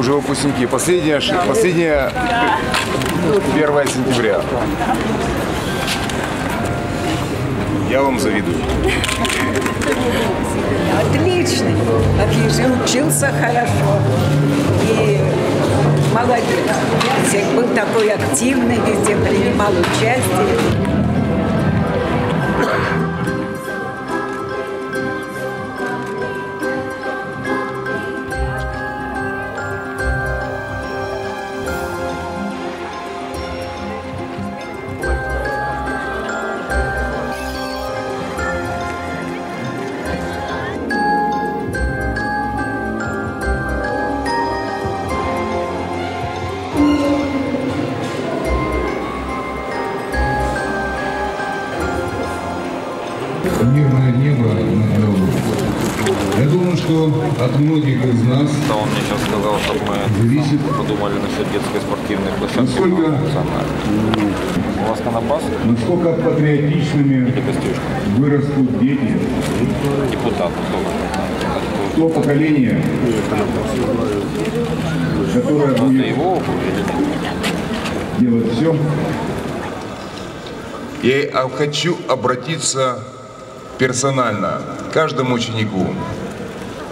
уже выпускники. Последняя, последняя 1 сентября. Я вам завидую. Отличный. Отлично. Учился хорошо. И молодец. Всех был такой активный, везде принимал участие. Мирное небо над головой. Я думаю, что от многих из нас Да, он мне сейчас сказал, чтобы мы зависит, подумали насчет детской спортивной площадки. Насколько-. У вас конопас насколько патриотичными вырастут дети, Депутат, кто то поколение, которое будет его делать все, Я а, хочу обратиться персонально каждому ученику.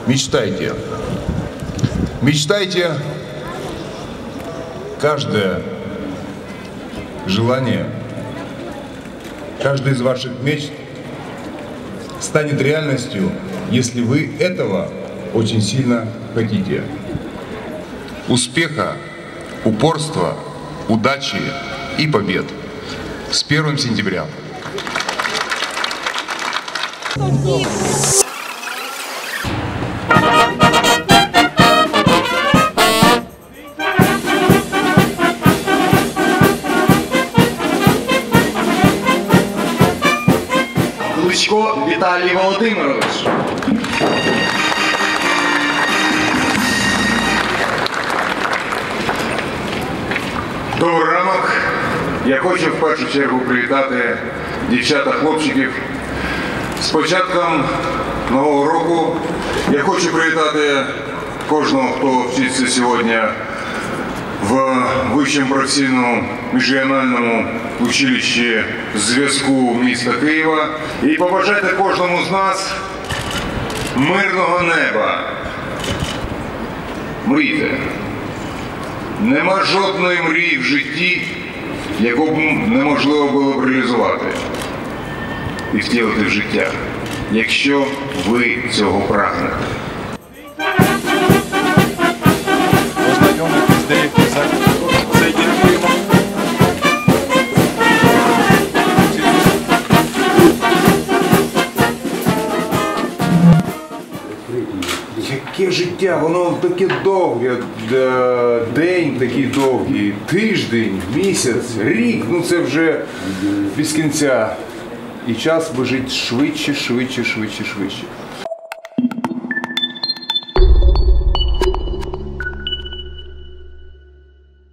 Мечтайте. Мечтайте каждое желание, каждая из ваших мечт станет реальностью, если вы этого очень сильно хотите. Успеха, упорства, удачи и побед. С 1 сентября. Кличко Віталій Володимирович. Добрий ранок. Я хочу в першу чергу привітати дівчата, хлопчиків з початком нового року. Я хочу привітати кожного, хто вчиться сьогодні в вищому професійному міжрегіональному училищі зв'язку міста Києва і побажати кожному з нас мирного неба. Мрійте. Нема жодної мрії в житті, яку б неможливо було б реалізувати і втілити в життя, якщо ви цього прагнете. Яке життя, воно таке довге, день такий довгий, тиждень, місяць, рік, ну це вже без кінця. І час вижить швидше, швидше, швидше, швидше.